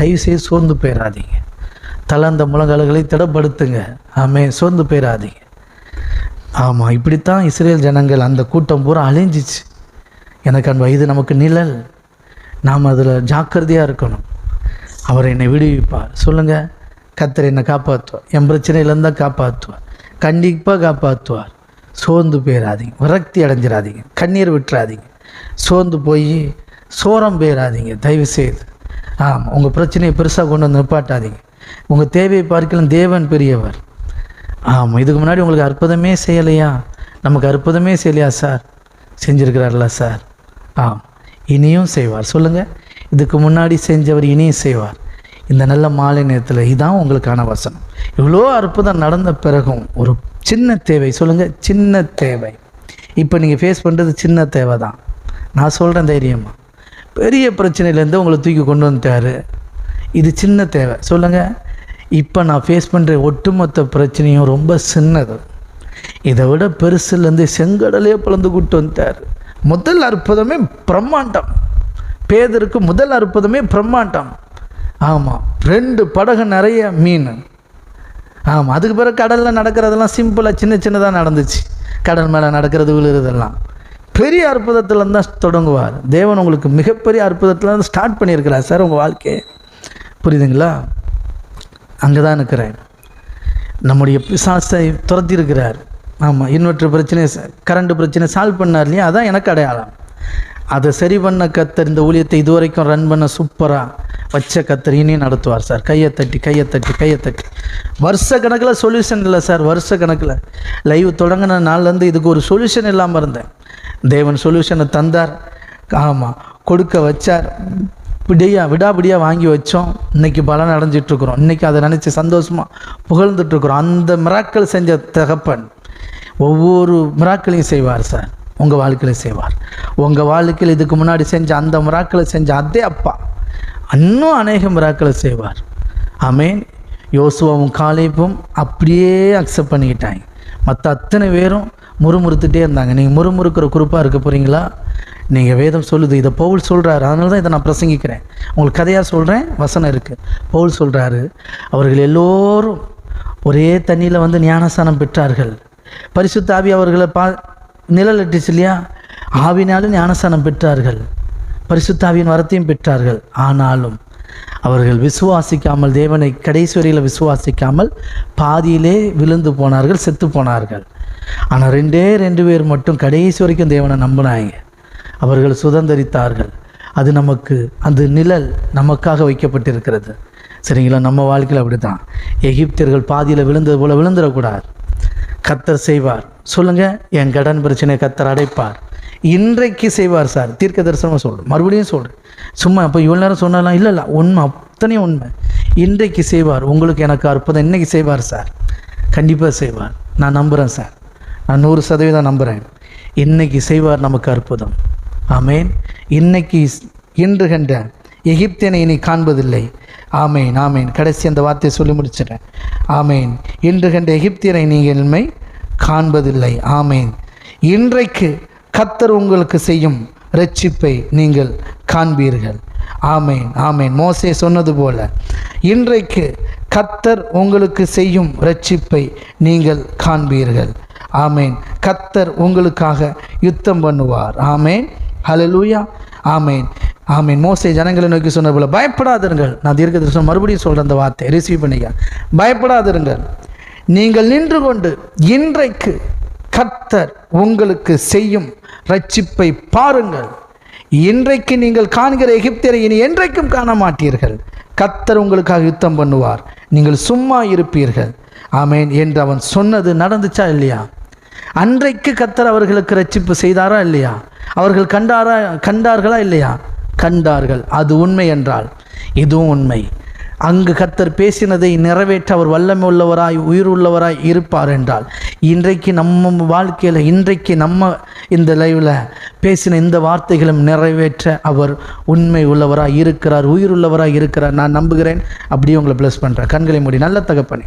தயவு செய்து சோர்ந்து போயிடாதீங்க தளர்ந்த முழங்கால்களை திடப்படுத்துங்க. ஆமே சோர்ந்து போயிடாதீங்க ஆமாம் இப்படித்தான் இஸ்ரேல் ஜனங்கள் அந்த கூட்டம் பூரா அழிஞ்சிச்சு. எனக்கு அன்பு இது நமக்கு நிழல். நாம் அதில் ஜாக்கிரதையாக இருக்கணும். அவர் என்னை விடுவிப்பார். சொல்லுங்கள் கத்தர் என்னை காப்பாற்றுவார் என் பிரச்சனையிலேருந்து தான் காப்பாற்றுவார் கண்டிப்பாக காப்பாற்றுவார் சோர்ந்து போயிடாதீங்க விரக்தி அடைஞ்சிடாதீங்க. கண்ணீர் விட்டுறாதீங்க. சோர்ந்து போய் சோரம் போயிடாதீங்க தயவு செய்து ஆமாம் உங்கள் பிரச்சனையை பெருசாக கொண்டு வந்து நிப்பாட்டாதீங்க. உங்கள் தேவையை பார்க்கலாம் தேவன் பெரியவர். ஆமாம் இதுக்கு முன்னாடி உங்களுக்கு அற்புதமே செய்யலையா? நமக்கு அற்புதமே செய்யலையா சார்? செஞ்சுருக்கிறார்ல சார். ஆம் இனியும் செய்வார். சொல்லுங்கள் இதுக்கு முன்னாடி செஞ்சவர் இனியும் செய்வார். இந்த நல்ல மாலை நேரத்தில் இதுதான் உங்களுக்கான வசனம். இவ்வளோ அற்புதம் நடந்த பிறகும் ஒரு சின்ன தேவை. சொல்லுங்கள் சின்ன தேவை. இப்போ நீங்கள் ஃபேஸ் பண்ணுறது சின்ன தேவை தான் நான் சொல்கிறேன் தைரியமாக பெரிய பிரச்சனையிலேருந்து உங்களை தூக்கி கொண்டு வந்துட்டாரு. இது சின்ன தேவை. சொல்லுங்கள் இப்போ நான் ஃபேஸ் பண்ணுற ஒட்டுமொத்த பிரச்சனையும் ரொம்ப சின்னது. இதை விட பெருசுலேருந்து செங்கடலே பிளந்து கூட்டு வந்துட்டார். முதல் அற்புதமே பிரம்மாண்டம். பேதருக்கு முதல் அற்புதமே பிரம்மாண்டம். ஆமாம் ரெண்டு படகு நிறைய மீன். ஆமாம் அதுக்கு பிறகு கடலில் நடக்கிறதெல்லாம் சிம்பிளாக சின்ன சின்னதாக நடந்துச்சு. கடல் மேலே நடக்கிறது விழுறதெல்லாம். பெரிய அற்புதத்தில் தான் தொடங்குவார். தேவன் உங்களுக்கு மிகப்பெரிய அற்புதத்தில் தான் ஸ்டார்ட் பண்ணியிருக்கிறார் சார் உங்கள் வாழ்க்கையை. புரியுதுங்களா? அங்கே தான் இருக்கிறேன். நம்முடைய பிசாசை துரத்திருக்கிறார் ஆமாம் இன்வெர்டர் பிரச்சனை கரண்ட் பிரச்சனை சால்வ் பண்ணார் இல்லையா? அதான் எனக்கு அடையாளம். அதை சரி பண்ண கத்தர் இந்த ஊழியத்தை இதுவரைக்கும் ரன் பண்ண சூப்பராக வச்ச கத்தர் இனியும் நடத்துவார் சார். கையை தட்டி கையை தட்டி கையை தட்டி. வருஷ கணக்கில் சொல்யூஷன் இல்லை சார் வருஷ கணக்கில். லைவ் தொடங்கின நாள்லேருந்து இதுக்கு ஒரு சொல்யூஷன் இல்லாமல் இருந்தேன். தேவன் சொல்யூஷனை தந்தார். ஆமாம் கொடுக்க வச்சார். பிடியா விடாபிடியாக வாங்கி வச்சோம். இன்றைக்கி பலன் அடைஞ்சிட்ருக்குறோம். இன்றைக்கி அதை நினச்சி சந்தோஷமாக புகழ்ந்துட்டுருக்குறோம் அந்த மிராக்கள் செஞ்ச தகப்பன் ஒவ்வொரு மிராக்களையும் செய்வார் சார். உங்கள் வாழ்க்கையில் செய்வார். உங்கள் வாழ்க்கையில் இதுக்கு முன்னாடி செஞ்ச அந்த மிராக்களை செஞ்ச அதே அப்பா இன்னும் அநேக மிராக்களை செய்வார். ஆமேன். யோசுவாவும் காலேப்பும் அப்படியே அக்செப்ட் பண்ணிக்கிட்டாங்க. மற்ற அத்தனை பேரும் முறுமுறுத்துட்டே இருந்தாங்க. நீங்கள் முறுமுறுக்கிற குறிப்பாக இருக்க போகிறீங்களா நீங்கள் வேதம் சொல்லுது. இதை பவுல் சொல்கிறாரு அதனால தான் இதை நான் பிரசங்கிக்கிறேன். உங்களுக்கு கதையாக சொல்கிறேன் வசனம் இருக்குது பவுல் சொல்கிறாரு அவர்கள் எல்லோரும் ஒரே தண்ணியில் வந்து ஞானஸ்தானம் பெற்றார்கள். பரிசுத்த ஆவி அவர்களை பா நிழலட்டுச்சு இல்லையா? ஆவினாலும் ஞானஸ்தானம் பெற்றார்கள். பரிசுத்தாவியின் வரத்தையும் பெற்றார்கள். ஆனாலும் அவர்கள் விசுவாசிக்காமல் தேவனை கடைசி வரையில் விசுவாசிக்காமல் பாதியிலே விழுந்து போனார்கள் செத்து போனார்கள். ஆனால் ரெண்டே ரெண்டு பேர் மட்டும் கடைசி வரைக்கும் தேவனை நம்பினாங்க. அவர்கள் சுதந்திரித்தார்கள். அது நமக்கு அந்த நிழல் நமக்காக வைக்கப்பட்டிருக்கிறது. சரிங்களா? நம்ம வாழ்க்கையில் அப்படி தான் எகிப்தியர்கள் பாதியில் விழுந்தது போல் விழுந்துடக்கூடாது. கத்தர் செய்வார். சொல்லுங்கள் என் கடன் பிரச்சனை கத்தர் அடைப்பார். இன்றைக்கு செய்வார் சார். தீர்க்க தரிசனமாக சொல்கிறேன் மறுபடியும் சொல்கிறேன் சும்மா அப்போ இவ்வளோ நேரம் சொன்னாலாம் இல்லை இல்லை. உண்மை அத்தனையும் உண்மை. இன்றைக்கு செய்வார். உங்களுக்கு எனக்கு அற்புதம். இன்றைக்கி செய்வார் சார். கண்டிப்பாக செய்வார். நான் நம்புகிறேன் சார். நான் நூறு சதவீதம் நம்புகிறேன் இன்னைக்கு செய்வார் நமக்கு அற்புதம். ஆமேன். இன்னைக்கு இன்று கண்ட எகிப்தியனை இனி காண்பதில்லை. ஆமேன் ஆமேன். கடைசி அந்த வார்த்தையை சொல்லி முடிச்சிடுறேன். ஆமேன். இன்று கண்ட எகிப்தியனை நீங்கள் காண்பதில்லை. ஆமேன். இன்றைக்கு கத்தர் உங்களுக்கு செய்யும் ரட்சிப்பை நீங்கள் காண்பீர்கள். ஆமேன் ஆமேன். மோசே சொன்னது போல இன்றைக்கு கத்தர் உங்களுக்கு செய்யும் ரட்சிப்பை நீங்கள் காண்பீர்கள். ஆமேன். கத்தர் உங்களுக்காக யுத்தம் பண்ணுவார். ஆமேன். ஹலலூயா ஆமேன். ஆமீன். மோசை ஜனங்களை நோக்கி சொன்ன போல பயப்படாதிருங்கள். நான் தீர்க்க தரிசனம் மறுபடியும் சொல்கிறேன் அந்த வார்த்தை. ரிசீவ் பண்ணிக்க. பயப்படாதிருங்கள். நீங்கள் நின்று கொண்டு இன்றைக்கு கர்த்தர் உங்களுக்கு செய்யும் ரட்சிப்பை பாருங்கள். இன்றைக்கு நீங்கள் காண்கிற எகிப்தியரை இனி என்றைக்கும் காண மாட்டீர்கள். கத்தர் உங்களுக்காக யுத்தம் பண்ணுவார். நீங்கள் சும்மா இருப்பீர்கள். ஆமேன். என்று அவன் சொன்னது நடந்துச்சா இல்லையா? அன்றைக்கு கத்தர் அவர்களுக்கு ரட்சிப்பு செய்தாரா இல்லையா? அவர்கள் கண்டாரா கண்டார்களா இல்லையா? கண்டார்கள். அது உண்மை என்றால் இதுவும் உண்மை. அங்கு கத்தர் பேசினதை நிறைவேற்ற அவர் வல்லமை உள்ளவராய் உயிர் உள்ளவராய் இருப்பார் என்றால் இன்றைக்கு நம்ம வாழ்க்கையில் இன்றைக்கு நம்ம இந்த லைவில் பேசின இந்த வார்த்தைகளும் நிறைவேற்ற அவர் உண்மை உள்ளவராய் இருக்கிறார் உயிர் உள்ளவராய் இருக்கிறார். நான் நம்புகிறேன். அப்படியே உங்களை ப்ளஸ் பண்ணுறேன் கண்களை மூடி நல்ல தகப்பனே.